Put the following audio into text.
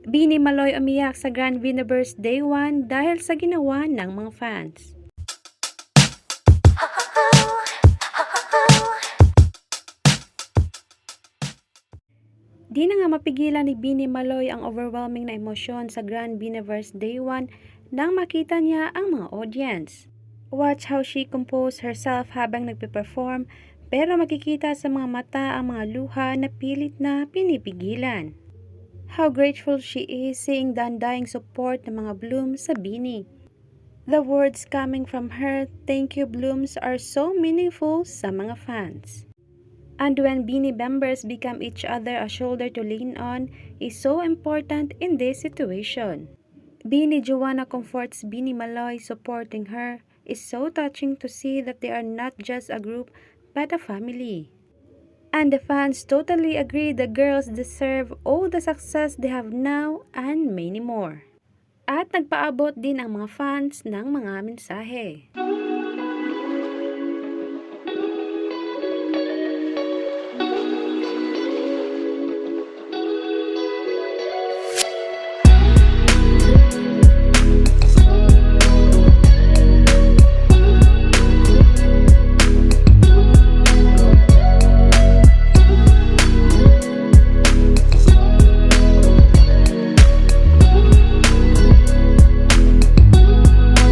Bini Maloy umiyak sa Grand Universe Day 1 dahil sa ginawa ng mga fans. Di na nga mapigilan ni Bini Maloy ang overwhelming na emosyon sa Grand Biniverse Day 1 nang makita niya ang mga audience. Watch how she composed herself habang nagpe-perform pero makikita sa mga mata ang mga luha na pilit na pinipigilan. How grateful she is seeing the undying support ng mga blooms sa Bini. The words coming from her thank you blooms are so meaningful sa mga fans. And when Beanie members become each other a shoulder to lean on is so important in this situation. Beanie Joanna comforts Beanie Maloy supporting her is so touching to see that they are not just a group but a family. And the fans totally agree the girls deserve all the success they have now and many more. At nagpaabot din ang mga fans ng mga mensahe.